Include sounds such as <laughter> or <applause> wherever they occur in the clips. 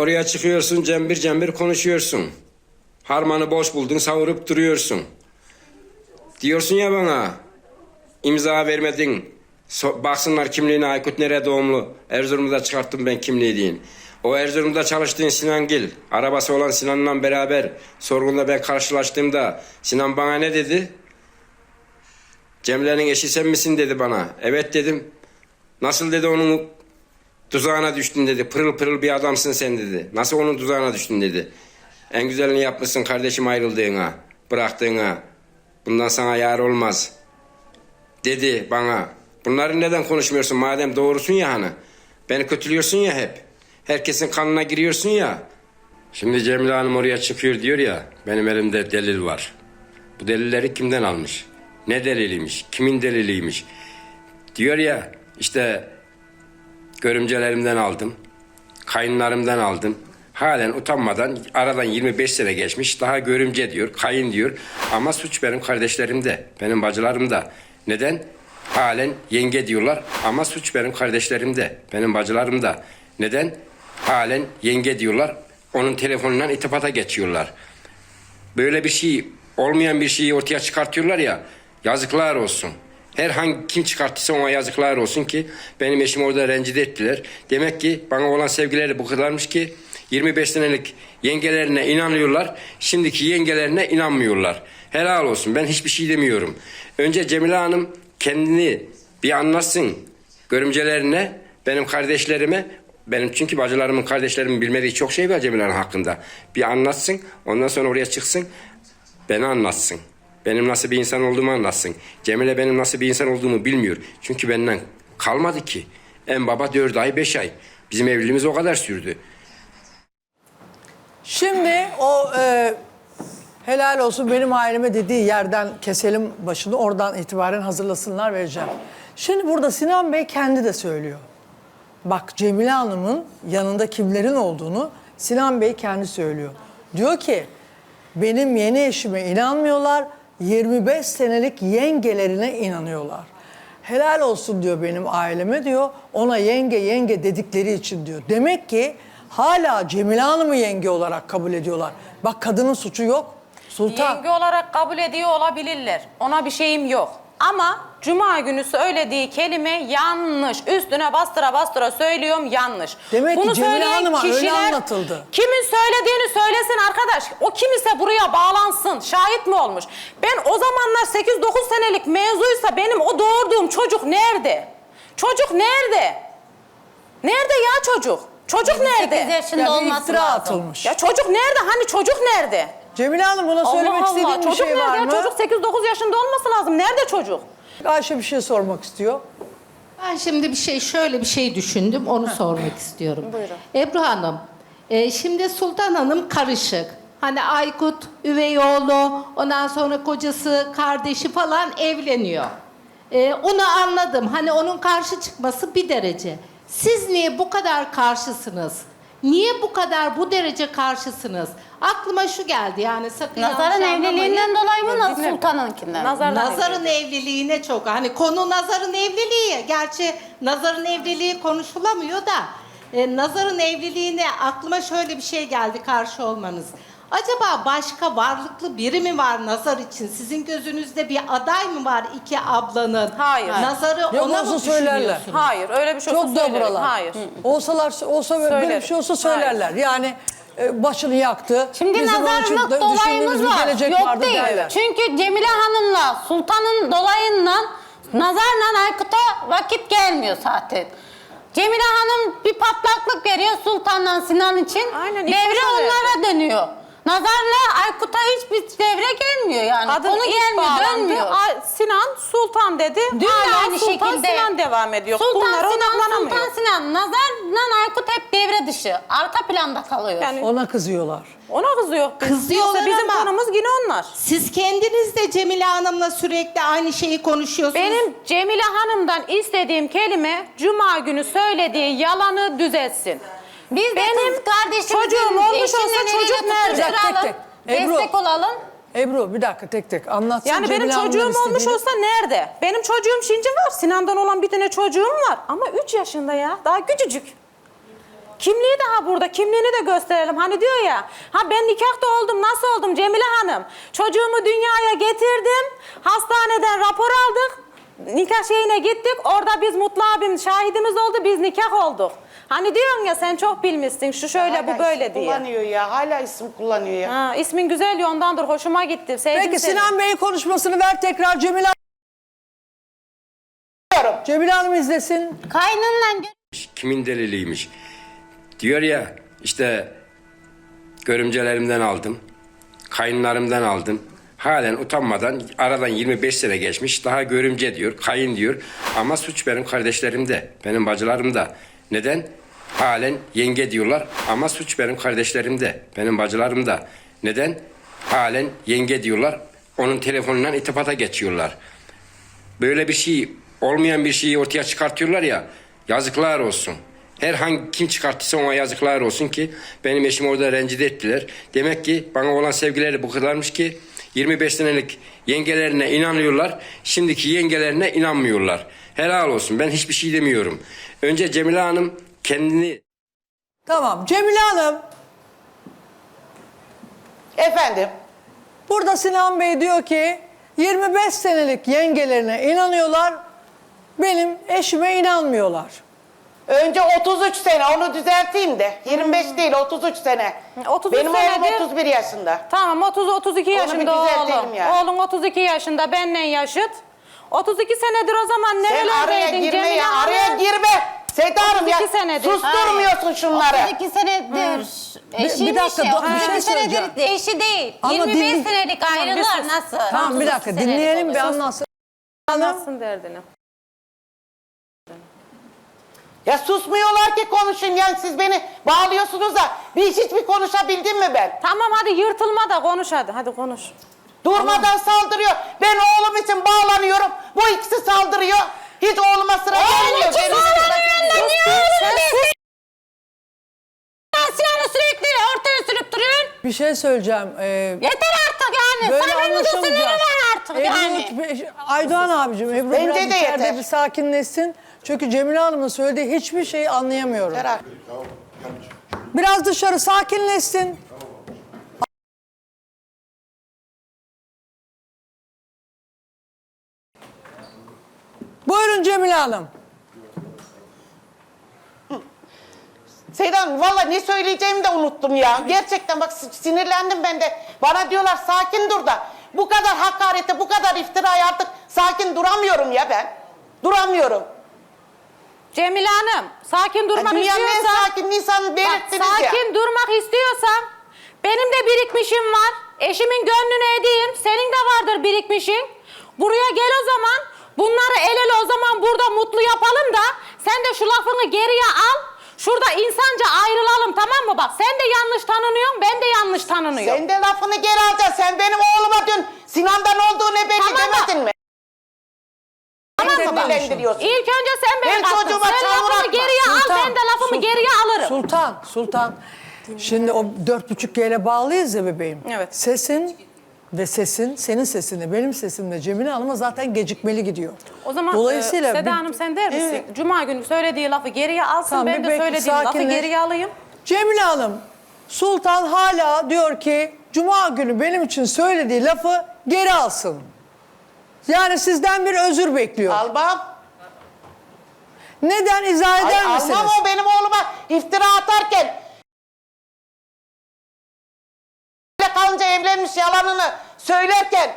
oraya çıkıyorsun cembir cembir konuşuyorsun. Harmanı boş buldun savurup duruyorsun. Diyorsun ya bana imza vermedin. So- baksınlar kimliğine Aykut nereye doğumlu. Erzurum'da çıkarttım ben kimliği deyin. O Erzurum'da çalıştığın Sinan Gil, arabası olan Sinan'la beraber sorgunda ben karşılaştığımda Sinan bana ne dedi? Cemile'nin eşi sen misin dedi bana. Evet dedim. Nasıl dedi onun tuzağına düştün dedi. Pırıl pırıl bir adamsın sen dedi. Nasıl onun tuzağına düştün dedi. En güzelini yapmışsın kardeşim ayrıldığına, bıraktığına. Bundan sana yar olmaz. Dedi bana. Bunları neden konuşmuyorsun madem doğrusun ya hani. Beni kötülüyorsun ya hep. Herkesin kanına giriyorsun ya. Şimdi Cemile Hanım oraya çıkıyor diyor ya. Benim elimde delil var. Bu delilleri kimden almış? Ne deliliymiş? Kimin deliliymiş? Diyor ya işte görümcelerimden aldım. Kayınlarımdan aldım. Halen utanmadan aradan 25 sene geçmiş. Daha görümce diyor, kayın diyor. Ama suç benim kardeşlerimde, benim bacılarımda. Neden? Halen yenge diyorlar ama suç benim kardeşlerimde, benim bacılarımda. Neden? Halen yenge diyorlar. Onun telefonundan itibata geçiyorlar. Böyle bir şey, olmayan bir şeyi ortaya çıkartıyorlar ya. Yazıklar olsun. Herhangi kim çıkarttıysa ona yazıklar olsun ki benim eşimi orada rencide ettiler. Demek ki bana olan sevgileri bu kadarmış ki 25 senelik yengelerine inanıyorlar. Şimdiki yengelerine inanmıyorlar. Helal olsun ben hiçbir şey demiyorum. Önce Cemile Hanım kendini bir anlatsın görümcelerine, benim kardeşlerime benim çünkü bacılarımın, kardeşlerimin bilmediği çok şey var Cemile Hanım hakkında. Bir anlatsın, ondan sonra oraya çıksın, beni anlatsın. Benim nasıl bir insan olduğumu anlatsın. Cemile benim nasıl bir insan olduğumu bilmiyor. Çünkü benden kalmadı ki. En baba dört ay, beş ay. Bizim evliliğimiz o kadar sürdü. Şimdi o e, helal olsun benim aileme dediği yerden keselim başını oradan itibaren hazırlasınlar vereceğim. Şimdi burada Sinan Bey kendi de söylüyor. Bak Cemile Hanım'ın yanında kimlerin olduğunu Sinan Bey kendi söylüyor. Diyor ki benim yeni eşime inanmıyorlar 25 senelik yengelerine inanıyorlar. Helal olsun diyor benim aileme diyor. Ona yenge yenge dedikleri için diyor. Demek ki hala Cemile Hanım'ı yenge olarak kabul ediyorlar. Bak kadının suçu yok. Sultan. Yenge olarak kabul ediyor olabilirler. Ona bir şeyim yok. Ama cuma günü söylediği kelime yanlış. Üstüne bastıra bastıra söylüyorum yanlış. Demek ki Cemile söyleyen Hanım'a öyle anlatıldı. Kimin söylediğini söylesin arkadaş. O kim ise buraya bağlansın. Şahit mi olmuş? Ben o zamanlar 8-9 senelik mevzuysa benim o doğurduğum çocuk nerede? Çocuk nerede? Nerede ya çocuk? Çocuk nerede? 8 yaşında Ya bir olması iftira lazım. atılmış. Ya çocuk nerede? Hani çocuk nerede? Cemile Hanım buna söylemek Allah Allah. istediğin bir Çocuk şey var nerede? mı? Çocuk 8-9 yaşında olması lazım. Nerede çocuk? Ayşe bir şey sormak istiyor. Ben şimdi bir şey şöyle bir şey düşündüm onu sormak istiyorum. Buyurun. Ebru Hanım, e, şimdi Sultan Hanım karışık. Hani Aykut üvey oğlu, ondan sonra kocası, kardeşi falan evleniyor. E, onu anladım. Hani onun karşı çıkması bir derece. Siz niye bu kadar karşısınız? Niye bu kadar bu derece karşısınız? Aklıma şu geldi yani sakın Nazar'ın yanlış anlamayın. evliliğinden dolayı mı Naz dinle. Sultan'ınkinden? Nazardan Nazar'ın evliliğine çok hani konu Nazar'ın evliliği. Gerçi Nazar'ın evliliği konuşulamıyor da e, Nazar'ın evliliğine aklıma şöyle bir şey geldi karşı olmanız. Acaba başka varlıklı biri mi var Nazar için? Sizin gözünüzde bir aday mı var iki ablanın? Hayır. Nazar'ı Yok, ona olsa mı söylerler. düşünüyorsunuz? Hayır öyle bir şey olsa Çok söylerim. Hayır. Olsalar olsa böyle Söylerim. bir şey olsa Hayır. söylerler. Yani e, başını yaktı. Şimdi Bizim onun için nazarlık de dolayımız bir var. gelecek Yok vardı değil. derler. Çünkü Cemile Hanım'la Sultan'ın dolayından Nazar'la Aykut'a vakit gelmiyor zaten. Cemile Hanım bir patlaklık veriyor Sultan'la Sinan için. Aynen, Devre onlara dönüyor. Nazar'la Aykut'a hiçbir devre gelmiyor yani. Kadın Konu ilk gelmiyor, bağlandı. dönmüyor. Ay, Sinan Sultan dedi. Dün de Hala aynı Sultan şekilde. Sinan devam ediyor. Sultan Bunlara Sinan, odaklanamıyor. Sultan Sinan, Nazar'la Aykut hep devre dışı. Arka planda kalıyor. Yani Ona kızıyorlar. ona kızıyor. Kızıyorlar Yoksa bizim ama- konumuz yine onlar. Siz kendiniz de Cemile Hanım'la sürekli aynı şeyi konuşuyorsunuz. Benim Cemile Hanım'dan istediğim kelime Cuma günü söylediği yalanı düzeltsin. Biz de Benim kız kardeşimizin çocuğum olmuş olsa çocuk nerede? Tek tek. Ebru. Destek olalım. Ebru bir dakika tek tek anlatsın. Yani benim Cemile Hanım'dan çocuğum olmuş istediğini. olsa nerede? Benim çocuğum şimdi var. Sinan'dan olan bir tane çocuğum var. Ama 3 yaşında ya. Daha küçücük. Kimliği daha burada. Kimliğini de gösterelim. Hani diyor ya. Ha ben nikahta oldum. Nasıl oldum Cemile Hanım? Çocuğumu dünyaya getirdim. Hastaneden rapor aldık. Nikah şeyine gittik. Orada biz Mutlu abim şahidimiz oldu. Biz nikah olduk. Hani diyorsun ya sen çok bilmişsin. Şu şöyle Hala bu böyle isim diye. Kullanıyor ya. Hala isim kullanıyor ya. Ha, ismin güzel ya ondandır. Hoşuma gitti. Sevdim Peki seni. Sinan Bey'in konuşmasını ver tekrar Cemile Diyorum. Cemile Hanım izlesin. Kaynınla gö- Kimin deliliymiş? Diyor ya işte görümcelerimden aldım. Kayınlarımdan aldım. Halen utanmadan aradan 25 sene geçmiş. Daha görümce diyor, kayın diyor. Ama suç benim kardeşlerimde, benim bacılarımda. Neden? Halen yenge diyorlar ama suç benim kardeşlerimde, benim bacılarımda. Neden? Halen yenge diyorlar. Onun telefonundan itibata geçiyorlar böyle bir şey olmayan bir şeyi ortaya çıkartıyorlar ya yazıklar olsun. Herhangi kim çıkarttıysa ona yazıklar olsun ki benim eşimi orada rencide ettiler. Demek ki bana olan sevgileri bu kadarmış ki 25 senelik yengelerine inanıyorlar. Şimdiki yengelerine inanmıyorlar. Helal olsun ben hiçbir şey demiyorum. Önce Cemile Hanım kendini Tamam Cemile Hanım Efendim. burada Sinan Bey diyor ki 25 senelik yengelerine inanıyorlar. Benim eşime inanmıyorlar. Önce 33 sene onu düzelteyim de. 25 değil 33 sene. 33 Benim oğlum senedir- 31 yaşında. Tamam 30-32 Onu yaşında bir düzeltelim oğlum. yani. Oğlum 32 yaşında benden yaşıt. 32 senedir o zaman Sen araya nerelerdeydin girme Cemile ya Hanım? araya girme. Seda Hanım ya 32 senedir. susturmuyorsun şunları. 32 senedir eşiymiş bir dakika, ya. dur, bir şey 32 senedir eşi değil. Ama 25 din- senelik Tamam, bir ayrılar sus. nasıl? Tamam bir 32 dakika senelik dinleyelim bir oluyor. anlatsın. Hanım Anlatsın derdini. Ya susmuyorlar ki konuşayım yani siz beni bağlıyorsunuz da bir hiç hiçbir konuşabildim mi ben? Tamam hadi yırtılma da konuş hadi. Hadi konuş. Durmadan saldırıyor. Ben oğlum için bağlanıyorum. Bu ikisi saldırıyor. Hiç oğluma sıra gelmiyor. kim Benim bağlanıyor sıra lan? gelmiyor. Niye oğlum be? Sinan'ı sürekli ortaya sürüp duruyorsun. Bir şey söyleyeceğim. Ee, Yeter artık yani. böyle Sabrımızın sınırı anlaşamayacağız. var artık yani. Ebru, Aydoğan abicim Ebru Bence biraz de içeride yeter. bir sakinleşsin. Çünkü Cemile Hanım'ın söylediği hiçbir şeyi anlayamıyorum. Artık. Biraz dışarı sakinleşsin. Buyurun Cemile Hanım. Seydan valla ne söyleyeceğimi de unuttum ya. Gerçekten bak sinirlendim ben de. Bana diyorlar sakin dur da. Bu kadar hakarete, bu kadar iftiraya artık sakin duramıyorum ya ben. Duramıyorum. Cemile Hanım sakin durmak Dünyanın en istiyorsan. sakin insanı Bak, belirttiniz ya. sakin durmak istiyorsan benim de birikmişim var. Eşimin gönlünü edeyim. Senin de vardır birikmişin. Buraya gel o zaman. Bunları el ele o zaman burada mutlu yapalım da sen de şu lafını geriye al. Şurada insanca ayrılalım tamam mı? Bak sen de yanlış tanınıyorsun ben de yanlış tanınıyorum. Sen de lafını geri alacaksın. Sen benim oğluma dün Sinan'dan olduğu ne belli Tamam demedin mi? Tamam mı bak? sinirlendiriyorsun. İlk önce sen beni Ben kattın. çocuğuma Sen lafını atma. geriye al ben de lafımı Sul- geriye alırım. Sultan, Sultan. Şimdi o dört buçuk G'yle bağlıyız ya bebeğim. Evet. Sesin ve sesin, senin sesinle benim sesimle Cemile Hanım'a zaten gecikmeli gidiyor. O zaman Dolayısıyla e, Seda bir- Hanım sen der misin? Cuma günü söylediği lafı geriye alsın Tamam, ben bir de bekle, söylediğim lafı sakinleş. geriye alayım. Cemile Hanım, Sultan hala diyor ki Cuma günü benim için söylediği lafı geri alsın. Yani sizden bir özür bekliyor. Almam. Neden izah Ay, eder misiniz? almam o benim oğluma evlenmiş yalanını söylerken.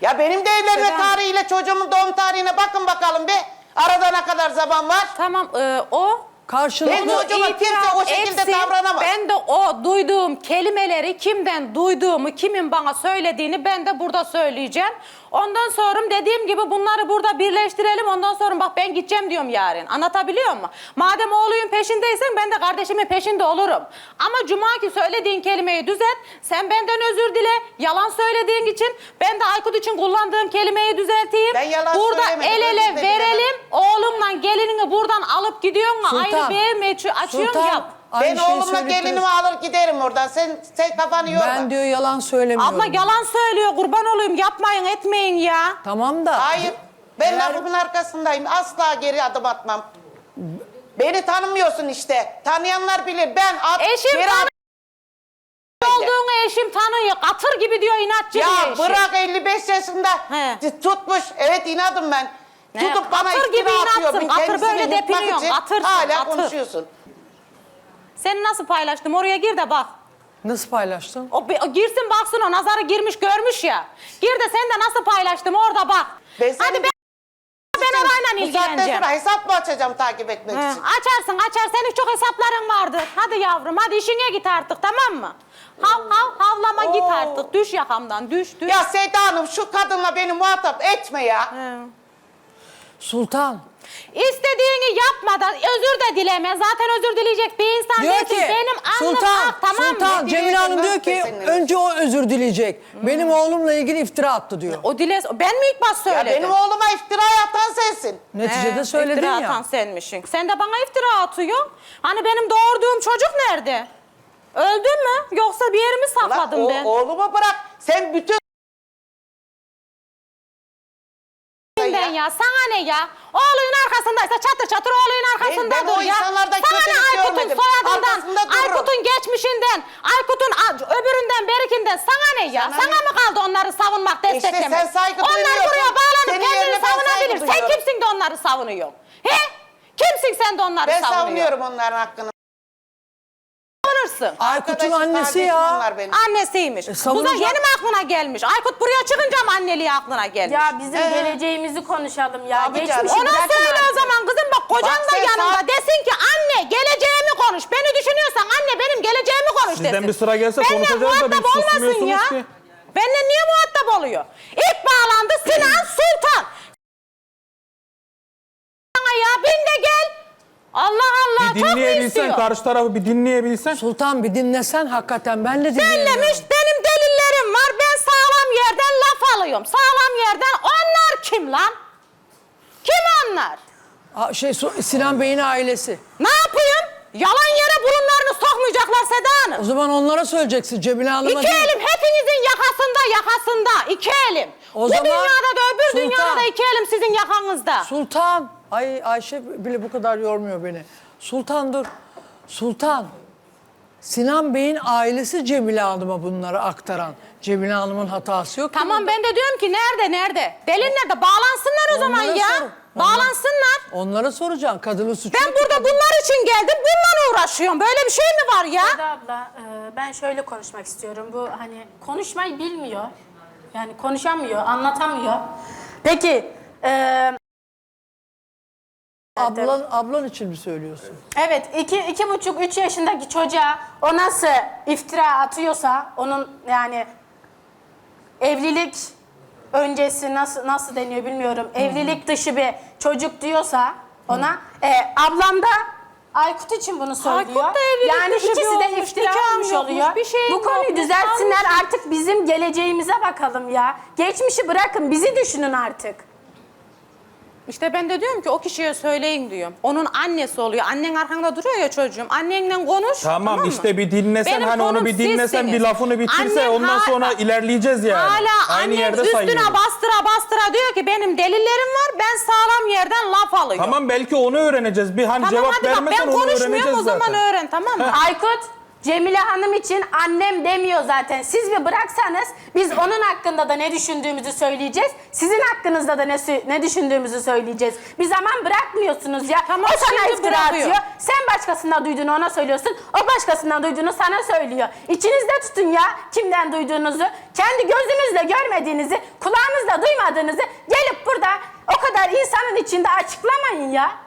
Ya benim de evlenme Hanım. tarihiyle çocuğumun doğum tarihine bakın bakalım bir. Arada ne kadar zaman var? Tamam e, o Karşılıklı Ben çocuğuma itiraf kimse o şekilde etsin. davranamaz. Ben de o duyduğum kelimeleri kimden duyduğumu, kimin bana söylediğini ben de burada söyleyeceğim. Ondan sonra dediğim gibi bunları burada birleştirelim. Ondan sonra bak ben gideceğim diyorum yarın. Anlatabiliyor muyum? Madem oğluyun peşindeysen ben de kardeşimin peşinde olurum. Ama cuma ki söylediğin kelimeyi düzelt. Sen benden özür dile. Yalan söylediğin için ben de Aykut için kullandığım kelimeyi düzelteyim. Ben yalan burada söylemedim, el ele özür dilerim. verelim. Oğlumla gelinini buradan alıp gidiyorsun. Sultan, Ayrı bir meçhul açıyorsun Sultan, yap. Aynı ben şeyi oğlumla söyleyip gelinimi alır giderim oradan. Sen, sen kafanı yorma. Ben diyor yalan söylemiyorum. Abla yalan söylüyor kurban olayım yapmayın etmeyin ya. Tamam da. Hayır. Ben Eğer- lafımın arkasındayım. Asla geri adım atmam. Beni tanımıyorsun işte. Tanıyanlar bilir. Ben at, Eşim geri tanı- olduğunu eşim tanıyor. Katır gibi diyor inatçı diyor Ya eşim. bırak 55 yaşında He. tutmuş. Evet inadım ben. Ne? Tutup bana Katır gibi iftira atıyor. inatsın. Katır kendisini böyle yırtmak depiniyorsun. için Katırsın, Hala katır. konuşuyorsun. Seni nasıl paylaştım? Oraya gir de bak. Nasıl paylaştın? O, o girsin baksın o nazarı girmiş görmüş ya. Gir de sen de nasıl paylaştım orada bak. Ben Hadi ben, ben orayla Bu saatten ilgileneceğim. sonra hesap mı açacağım takip etmek He, için? açarsın açar senin çok hesapların vardır. Hadi yavrum hadi işine git artık tamam mı? Hav hav havlama git Oo. artık. Düş yakamdan düş düş. Ya Seda Hanım şu kadınla beni muhatap etme ya. He. Sultan. İstediğini yapmadan özür de dileme. Zaten özür dileyecek bir insan Diyor değilsin. ki Benim alnım Sultan, ak tamam Sultan mı? Cemile Hanım diyor ki önce o özür dileyecek. Benim oğlumla ilgili iftira attı diyor. O dile ben mi ilk baş Ya söyledim? benim oğluma iftira atan sensin. Neticede He, söyledin iftira ya. atan senmişsin. Sen de bana iftira atıyorsun. Hani benim doğurduğum çocuk nerede? Öldü mü? Yoksa bir yerimi Ulan sakladım o- ben. oğlumu bırak. Sen bütün ben ya. Sana ne ya? Oğluyun arkasındaysa çatır çatır oğluyun arkasında ben o dur ya. insanlarda Sana ne Aykut'un görmedim. soyadından, Arkasında dururum. Aykut'un geçmişinden, Aykut'un a- öbüründen, berikinden sana ne ya? Sana Sana, ne? mı kaldı onları savunmak, desteklemek? sen saygı Onlar duymuyorsun. buraya bağlanıp Senin kendini ben savunabilir. saygı Sen duyuyorum. kimsin de onları savunuyorsun? He? Kimsin sen de onları ben savunuyorsun? savunuyorum onların hakkını. Savunursın. Aykut'un Arkadaşım, annesi kardeşim ya. Onlar benim. Annesiymiş. E, Bu da savunacak- yeni mi aklına gelmiş? Aykut buraya çıkınca mı anneliği aklına gelmiş? Ya bizim Ee? geleceğimizi konuşalım ya. Tabii Geçmişi canım. Ona bırakın söyle o zaman kızım bak kocan Bak da sen yanında saat- desin ki anne geleceğimi konuş. Beni düşünüyorsan anne benim geleceğimi konuş Sizden desin. bir sıra gelse Benimle konuşacağız da muhatap olmasın susmuyorsunuz ya. ki. Benimle niye muhatap oluyor? İlk bağlandı Sinan Sultan. <clears throat> Sana ya bin de gel. Allah Allah Bir çok mu dinleyebilsen, istiyor? karşı tarafı bir dinleyebilsen. Sultan bir dinlesen hakikaten ben de dinleyemiyorum. Bellemiş benim delillerim var. Ben sağlam yerden laf alıyorum. Sağlam yerden onlar kim lan? Kim onlar? Aa, Şey Su- Sinan Bey'in ailesi. Ne yapayım? Yalan yere burunlarını sokmayacaklar Seda O Hanım. zaman onlara söyleyeceksin Cemile Hanım'a İki değil. elim hepinizin yakasında yakasında. iki elim. O Bu zaman dünyada da öbür Sultan. dünyada da iki elim sizin yakanızda. Sultan. Ay Ayşe bile bu kadar yormuyor beni. Sultan dur. Sultan. Sinan Bey'in ailesi Cemile Hanım'a bunları aktaran. Cemile Hanım'ın hatası yok. ki Tamam ben de diyorum ki nerede nerede? Delil nerede? Bağlansınlar o zaman Onlara ya. sor. Bağlansınlar. Onlara soracaksın. Kadının suçu Ben yok ki. burada bunlar için geldim. Bununla uğraşıyorum. Böyle bir şey mi var ya? Seda abla e, ben şöyle konuşmak istiyorum. Bu hani konuşmayı bilmiyor. Yani konuşamıyor, anlatamıyor. Peki e, Ablan, ablan için mi söylüyorsun? evet iki, iki buçuk üç yaşındaki çocuğa o nasıl iftira atıyorsa onun yani evlilik öncesi nasıl nasıl deniyor bilmiyorum. Evlilik dışı bir çocuk diyorsa ona e, ablam da Aykut için bunu söylüyor. Da evlilik yani dışı ikisi bir de olmuş, iftira nikahım almış yokmuş, oluyor. bir şeyim Bu konuyu yokmuş, düzeltsinler almış. artık bizim geleceğimize bakalım ya. Geçmişi bırakın bizi düşünün artık. İşte ben de diyorum ki o kişiye söyleyin diyorum. Onun annesi oluyor. Annen arkanda duruyor ya çocuğum. Annenle konuş. Tamam, mı? işte bir dinlesen Benim hani onu bir dinlesen sizsiniz. bir lafını bitirse Annen ondan hala- sonra ilerleyeceğiz yani. Hala Aynı annem yerde üstüne sayıyoruz. bastıra bastıra diyor ki benim delillerim var. Ben sağlam yerden laf alıyorum. Tamam belki onu öğreneceğiz. Bir hani Tamam, cevap hadi bak vermesen ben onu konuşmuyorum öğreneceğiz o zaman zaten. öğren tamam mı? Aykut, Cemile Hanım için annem demiyor zaten. Siz bir bıraksanız biz onun hakkında da ne düşündüğümüzü söyleyeceğiz. Sizin hakkınızda da ne, ne düşündüğümüzü söyleyeceğiz. Bir zaman bırakmıyorsunuz ya. Tamam, o sana iftira bırakıyor. atıyor. Sen başkasından duyduğunu ona söylüyorsun. O başkasından duyduğunu sana söylüyor. İçinizde tutun ya kimden duyduğunuzu. Kendi gözünüzle görmediğinizi, kulağınızla duymadığınızı gelip burada o kadar insanın içinde açıklamayın ya.